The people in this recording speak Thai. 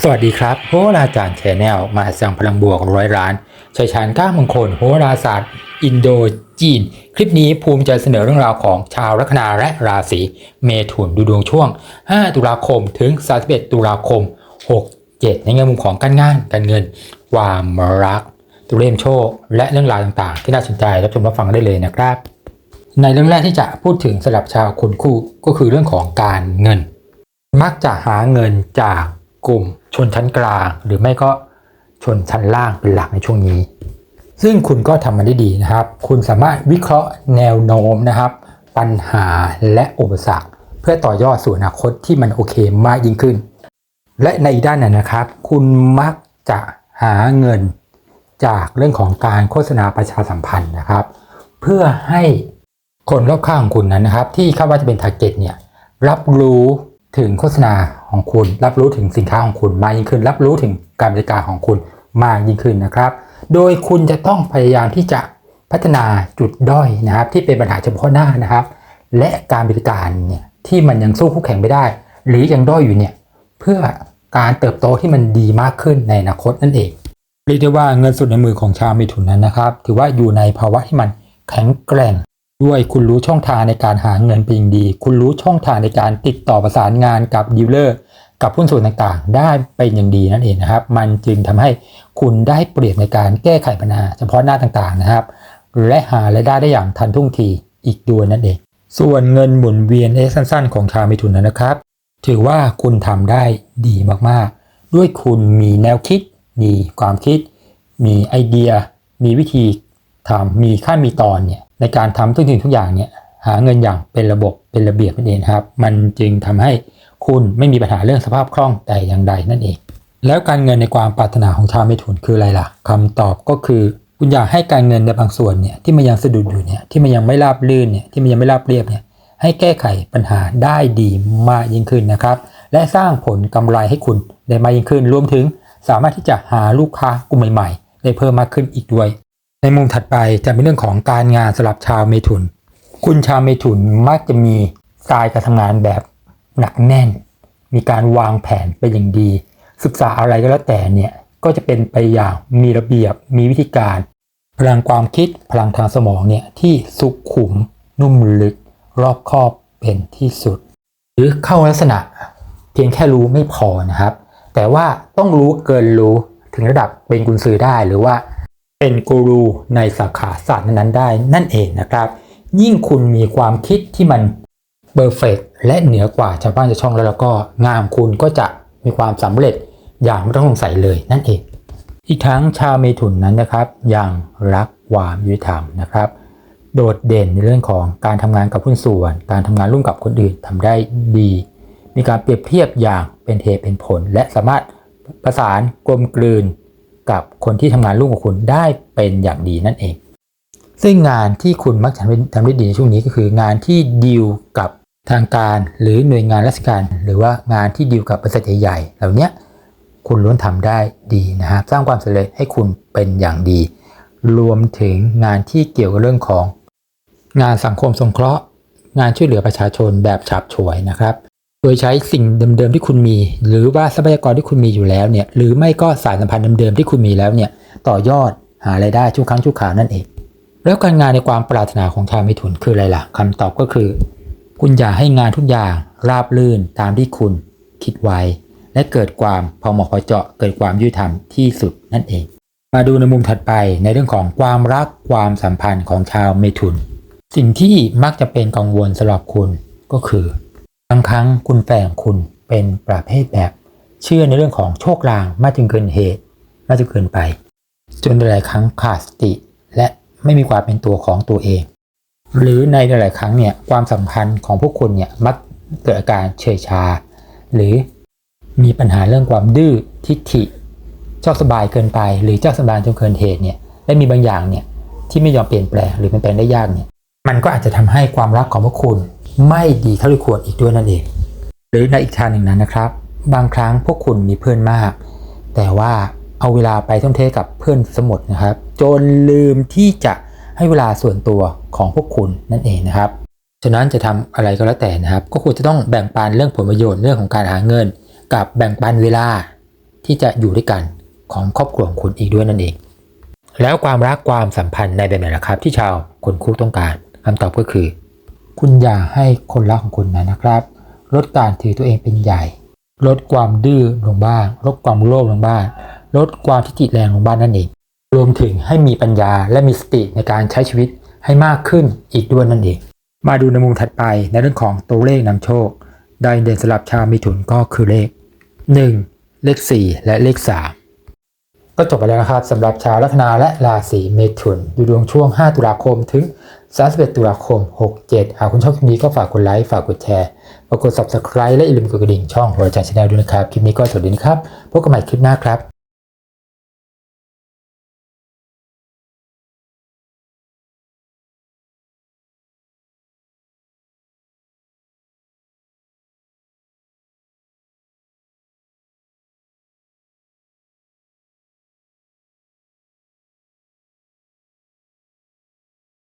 สวัสดีครับโหราจารย์แชนแนลมาสั่งพลังบวกร้อยล้านชัยชาญก้ามงคลโหราศาสตร์ อินโดจีน คลิปนี้ภูมิใจเสนอเรื่องราวของชาวลัคนาและราศีเมถุนดูดวงช่วง 5 ตุลาคมถึง 31 ตุลาคม 67 ในแง่มุมของการงานการเงิน ความรัก ตัวเลขโชค และเรื่องราวต่างๆ ที่น่าสนใจรับชมรับฟังได้เลยนะครับ ในเรื่องแรกที่จะพูดถึงสำหรับชาวคนคู่ก็คือเรื่องของการเงิน มักจะหาเงินจาก กลุ่มชนชั้นกลาง หรือไม่ก็ชนชั้นล่างเป็นหลักในช่วงนี้ ซึ่งคุณก็ทำมันได้ดีนะครับ คุณสามารถวิเคราะห์แนวโน้มนะครับ ปัญหาและอุปสรรค เพื่อต่อยอดสู่อนาคตที่มันโอเคมากยิ่งขึ้น และในอีกด้านนึงนะครับ คุณมักจะหาเงินจากเรื่องของการโฆษณาประชาสัมพันธ์นะครับ เพื่อให้คนรอบข้างของคุณนั้นนะครับ ที่คาดว่าจะเป็นทาร์เก็ตเนี่ยรับรู้ถึงโฆษณา ของคุณ รับรู้ถึงสินค้าของคุณมากยิ่งขึ้น รับรู้ถึงการบริการของคุณมากยิ่งขึ้นนะครับ โดยคุณจะต้องพยายามที่จะพัฒนาจุดด้อยนะครับ ที่เป็นปัญหาเฉพาะหน้านะครับ และการบริการเนี่ยที่มันยังสู้คู่แข่งไม่ได้ หรือยังด้อยอยู่เนี่ยเพื่อการเติบโตที่มันดีมากขึ้นในอนาคตนั่นเองเรียกได้ว่าเงินสุดในมือของชาวมิถุนนั้นนะครับ ถือว่าอยู่ในภาวะที่มันแข็งแกร่ง ด้วยคุณรู้ช่องทางในการหาเงินเป็นอย่างดี คุณรู้ช่องทางในการติดต่อประสานงานกับดีลเลอร์กับหุ้นส่วนต่างๆ ได้เป็นอย่างดีนั่นเองนะครับ มันจึงทำให้คุณได้เปรียบในการแก้ไขปัญหาเฉพาะหน้าต่างๆนะครับ และหารายได้ได้อย่างทันท่วงทีอีกด้วยนั่นเอง ส่วนเงินหมุนเวียนระยะสั้น ๆ ของชาวมิถุนนะครับ ถือว่าคุณทำได้ดีมากๆ ด้วยคุณมีแนวคิด มีความคิด มีไอเดีย มีวิธีทำมีขั้นมีตอนเนี่ย ในการทำทุกสิ่งทุกอย่างเนี่ยหาเงินอย่างเป็นระบบเป็นระเบียบนั่นเองครับ มันจึงทำให้คุณไม่มีปัญหาเรื่องสภาพคล่องแต่อย่างใดนั่นเอง แล้วการเงินในความปรารถนาของชาวเมถุนคืออะไรล่ะคำตอบก็คือคุณอยากให้การเงินในบางส่วนเนี่ยที่มันยังสะดุดอยู่เนี่ยที่มันยังไม่ราบรื่นเนี่ยที่มันยังไม่ราบเรียบเนี่ยให้แก้ไขปัญหาได้ดีมากยิ่งขึ้นนะครับ และสร้างผลกำไรให้คุณได้มากยิ่งขึ้น รวมถึงสามารถที่จะหาลูกค้ากลุ่มใหม่ ๆ ได้เพิ่มมากขึ้นอีกด้วย ในมุมถัดไปจะเป็นเรื่องของการงานสำหรับชาวเมถุน คุณชาวเมถุนมักจะมีสไตล์การทำงานแบบหนักแน่น มีการวางแผนเป็นอย่างดี ศึกษาอะไรก็แล้วแต่เนี่ยก็จะเป็นไปอย่างมีระเบียบมีวิธีการ พลังความคิดพลังทางสมองเนี่ยที่สุขุมนุ่มลึก รอบคอบเป็นที่สุด หรือเข้าลักษณะ เพียงแค่รู้ไม่พอนะครับ แต่ว่าต้องรู้เกินรู้ถึงระดับเป็นกุญซือได้หรือว่า เป็นกูรูในสาขาศาสตร์นั้นๆได้นั่นเองนะครับ ยิ่งคุณมีความคิดที่มันเ e อร์เฟกและเหนือกว่าชาวบ้านชาวช่องแล้วแล้วก็งานของคุณก็จะมีความสำเร็จอย่างไม่ต้องสงสัยเลยนั่นเอง อีกทั้งชาวเมถุนนั้นนะครับ ยังรักความยุติธรรมนะครับ โดดเด่นในเรื่องของการทำงานกับหุ้นส่วน การทำงานร่วมกับคนอื่นทำได้ดี มีการเปรียบเทียบอย่างเป็นเหตุเป็นผล และสามารถประสานกลมกลืน กับคนที่ทำงานร่วมกับคุณได้เป็นอย่างดีนั่นเอง ซึ่งงานที่คุณมักจะทำได้ดีในช่วงนี้ก็คือ งานที่ดีลกับทางการหรือหน่วยงานราชการ หรือว่างานที่ดีลกับบริษัทใหญ่ๆเหล่านี้คุณล้วนทำได้ดีนะครับสร้างความสำเร็จให้คุณเป็นอย่างดี รวมถึงงานที่เกี่ยวกับเรื่องของ งานสังคมสงเคราะห์ งานช่วยเหลือประชาชนแบบฉับฉวยนะครับ โดยใช้สิ่งเดิมๆที่คุณมี หรือว่าทรัพยากรที่คุณมีอยู่แล้วเนี่ยหรือไม่ก็สายสัมพันธ์เดิมๆที่คุณมีแล้วเนี่ยต่อยอดหารายได้ชั่วครั้งชั่วคราวนั่นเอง แล้วการงานในความปรารถนาของชาวมิถุนคืออะไรล่ะคำตอบก็คือ คุณอย่าให้งานทุกอย่างราบรื่นตามที่คุณคิดไว้ และเกิดความพอเหมาะพอเจาะเกิดความยุติธรรมที่สุดนั่นเอง มาดูในมุมถัดไปในเรื่องของความรักความสัมพันธ์ของชาวเมถุน สิ่งที่มักจะเป็นกังวลสำหรับคุณก็คือ บางครั้งคุณแฟนของคุณเป็นประเภทแบบ เชื่อในเรื่องของโชคลางมากจนเกินเหตุมากจนเกินไป จนหลายครั้งขาดสติ และไม่มีความเป็นตัวของตัวเอง หรือในหลายครั้งเนี่ยความสัมพันธ์ของพวกคุณเนี่ยมักเกิดอาการเฉยชา หรือมีปัญหาเรื่องความดื้อทิฐิชอบสบายเกินไป หรือเจ้าสบายจนเกินเหตุเนี่ยและมีบางอย่างเนี่ยที่ไม่ยอมเปลี่ยนแปลงหรือเปลี่ยนแปลงได้ยากเนี่ยมันก็อาจจะทำให้ความรักของพวกคุณ ไม่ดีเท่าที่ควรอีกด้วยนั่นเอง หรือในอีกทางหนึ่งนั้นนะครับ บางครั้งพวกคุณมีเพื่อนมาก แต่ว่าเอาเวลาไปท่องเที่ยวกับเพื่อนสมุดนะครับ จนลืมที่จะให้เวลาส่วนตัวของพวกคุณนั่นเองนะครับฉะนั้นจะทำอะไรก็แล้วแต่นะครับ ก็ควรจะต้องแบ่งปันเรื่องผลประโยชน์เรื่องของการหาเงิน กับแบ่งปันเวลาที่จะอยู่ด้วยกันของครอบครัวของคุณอีกด้วยนั่นเอง แล้วความรักความสัมพันธ์ในแบบไหนล่ะครับ ที่ชาวคนคู่ต้องการคำตอบก็คือ คุณอย่าให้คนรักของคุณนะนะครับ ลดการถือตัวเองเป็นใหญ่ ลดความดื้อลงบ้าง ลดความโลภลงบ้าง ลดความทิฏฐิแรงลงบ้างนั่นเอง รวมถึงให้มีปัญญาและมีสติในการใช้ชีวิตให้มากขึ้นอีกด้วยนั่นเอง มาดูในมุมถัดไปในเรื่องของตัวเลขนำโชค ได้เด่นสำหรับชาวมิถุนก็คือเลข 1 เลข 4 และเลข 3ก็จบไปแล้วนะครับสำหรับชาวลัคนาและราศีเมถุนดูดวงช่วง 5 ตุลาคมถึง 31 ตุลาคม 67 หากคุณชอบคลิปนี้ก็ฝากกดไลค์ ฝากกดแชร์ฝากกด subscribe และอย่าลืมกดกระดิ่งช่องหัวใจชาแนลด้วยนะครับ คลิปนี้ก็สวัสดีครับ พบกันใหม่คลิปหน้าครับ